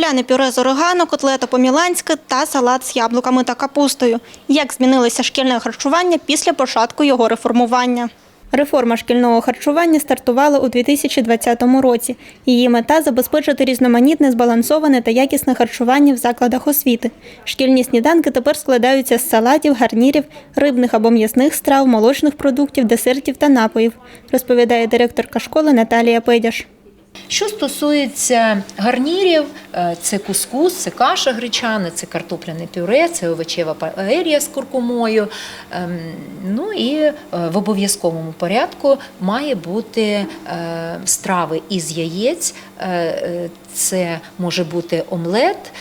Картопляне пюре з орегано, котлета по-міланськи та салат з яблуками та капустою. Як змінилося шкільне харчування після початку його реформування? Реформа шкільного харчування стартувала у 2020 році. Її мета забезпечити різноманітне, збалансоване та якісне харчування в закладах освіти. Шкільні сніданки тепер складаються з салатів, гарнірів, рибних або м'ясних страв, молочних продуктів, десертів та напоїв, розповідає директорка школи Наталія Педяш. Що стосується гарнірів, е, це кускус, це каша гречана, це картопляне пюре, це овочева паерія з куркумою. Ем, Ну і е, в обов'язковому порядку має бути е, страви із яєць. Це може бути омлет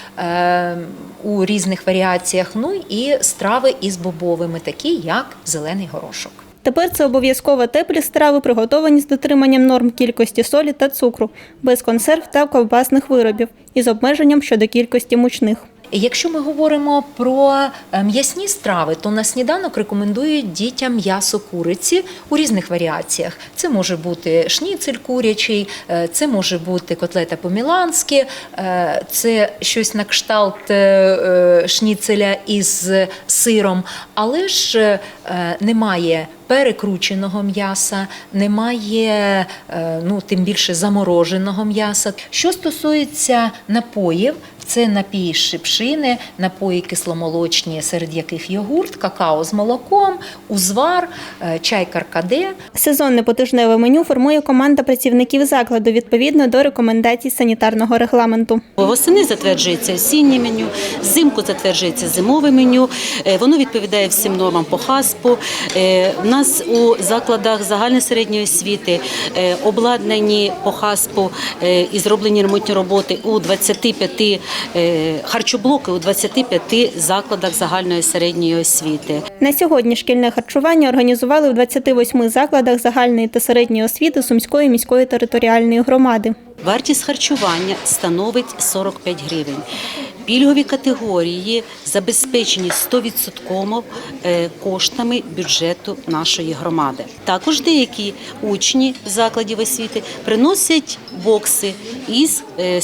у різних варіаціях. Ну і страви із бобовими, такі як зелений горошок. Тепер це обов'язково теплі страви, приготовані з дотриманням норм кількості солі та цукру, без консерв та ковбасних виробів і з обмеженням щодо кількості мучних. Якщо ми говоримо про е, м'ясні страви, то на сніданок рекомендують дітям м'ясо куриці у різних варіаціях. Це може бути шніцель курячий, е, це може бути котлета по-міланськи, е, це щось на кшталт шніцеля із сиром, але ж немає перекрученого м'яса, немає ну, тим більше замороженого м'яса. Що стосується напоїв, це напії з шипшини, напої кисломолочні, серед яких йогурт, какао з молоком, узвар, е, чай каркаде. Сезонне потижневе меню формує команда працівників закладу відповідно до рекомендацій санітарного регламенту. Восени затверджується осіннє меню, взимку затверджується зимове меню. Е, Воно відповідає всім нормам по ХАСПу. Е, У нас у закладах загальної середньої освіти е, обладнані по ХАСПу е, і зроблені ремонтні роботи у 25 е, харчоблоки у 25 закладах загальної середньої освіти. На сьогодні шкільне харчування організували в 28 закладах загальної та середньої освіти Сумської міської територіальної громади. Вартість харчування становить 45 гривень. Пільгові категорії забезпечені 100% е, коштами бюджету нашої громади. Також деякі учні закладів освіти приносять бокси із, е,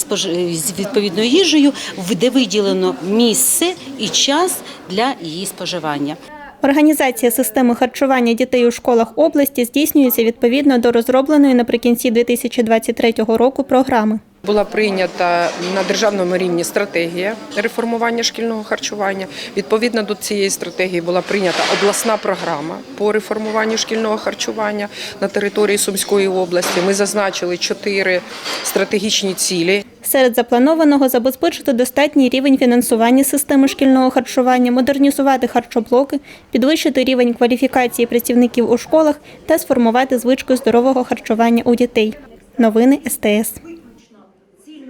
відповідною їжею, де виділено місце і час для її споживання. Організація системи харчування дітей у школах області здійснюється відповідно до розробленої наприкінці 2023 року програми. Була прийнята на державному рівні стратегія реформування шкільного харчування. Відповідно до цієї стратегії була прийнята обласна програма по реформуванню шкільного харчування на території Сумської області. Ми зазначили чотири стратегічні цілі. Серед запланованого забезпечити достатній рівень фінансування системи шкільного харчування, модернізувати харчоблоки, підвищити рівень кваліфікації працівників у школах та сформувати звичку здорового харчування у дітей. Новини СТС.